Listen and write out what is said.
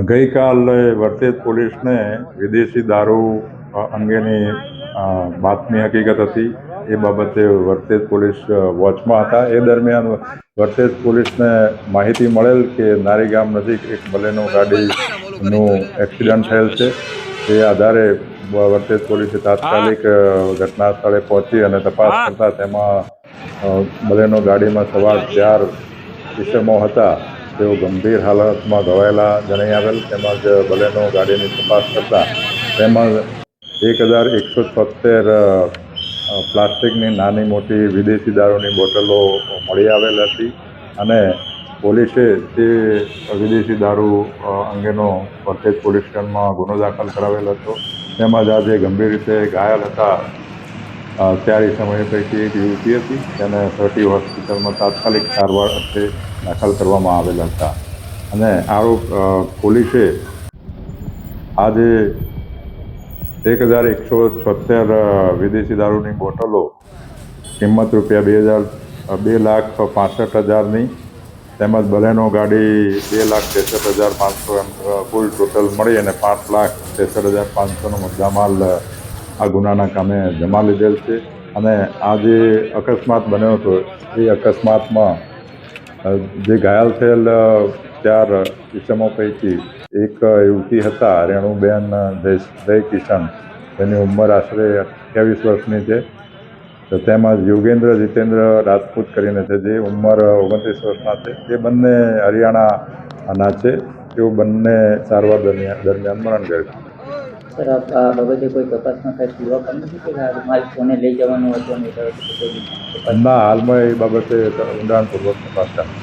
ગઈકાલે વર્તેજ પોલીસને વિદેશી દારૂ અંગેની બાતમી હકીકત હતી. એ બાબતે વર્તેજ પોલીસ વોચમાં હતા. એ દરમિયાન વર્તેજ પોલીસને માહિતી મળેલ કે નારી ગામ નજીક એક બલેનો ગાડીનું એક્સિડન્ટ થયેલ છે. તે આધારે વર્તેજ પોલીસે તાત્કાલિક ઘટના સ્થળે પહોંચી અને તપાસ કરતા તેમાં બલેનો ગાડીમાં સવાર ચાર ઇસમો હતા. તેઓ ગંભીર હાલતમાં ઘવાયેલા જણાઈ આવેલ તેમજ બલેનો ગાડીની તપાસ કરતા તેમજ એક હજાર એકસો છોતેર પ્લાસ્ટિકની નાની મોટી વિદેશી દારૂની બોટલો મળી આવેલ હતી અને પોલીસે તે વિદેશી દારૂ અંગેનો વર્તેજ પોલીસ સ્ટેશનમાં ગુનો દાખલ કરાવેલ હતો. તેમજ આજે ગંભીર રીતે ઘાયલ હતા. ચાર સમય પૈકી એક યુવતી હતી. તેને સર્ટી હોસ્પિટલમાં તાત્કાલિક સારવાર અર્થે દાખલ કરવામાં આવેલા હતા. અને આરોપ પોલીસે આજે એક હજાર એકસો છોતેર વિદેશી દારૂની બોટલો કિંમત રૂપિયા બે હજાર બે લાખ પાસઠ હજારની તેમજ બલેનો ગાડી બે લાખ ત્રેસઠ હજાર પાંચસો એમ કુલ ટોટલ મળી અને પાંચ લાખ ત્રેસઠ હજાર પાંચસોનો મુદ્દામાલ આ ગુનાના કામે જમા લીધેલ છે. અને આ જે અકસ્માત બન્યો હતો, એ અકસ્માતમાં જે ઘાયલ થયેલ ચાર ઇસમો પૈકી એક યુવતી હતા, રેણુબેન જય કિશન તેની ઉંમર આશરે અઠ્યાવીસ વર્ષની છે. તો તેમજ યોગેન્દ્ર, જીતેન્દ્ર રાજપૂત કરીને છે, જે ઉંમર ઓગણત્રીસ વર્ષના છે. તે બંને હરિયાણાના છે. તેઓ બંને સારવાર દરમિયાન દરમિયાન મરણ ગયેલ. સર આ બાબતે કોઈ તપાસમાં કાંઈ પૂરવા પણ નથી કે આ માલ કોને લઈ જવાનું હતું કોઈ ના, હાલમાં એ બાબતે ઊંડાણપૂર્વક તપાસ ચાલુ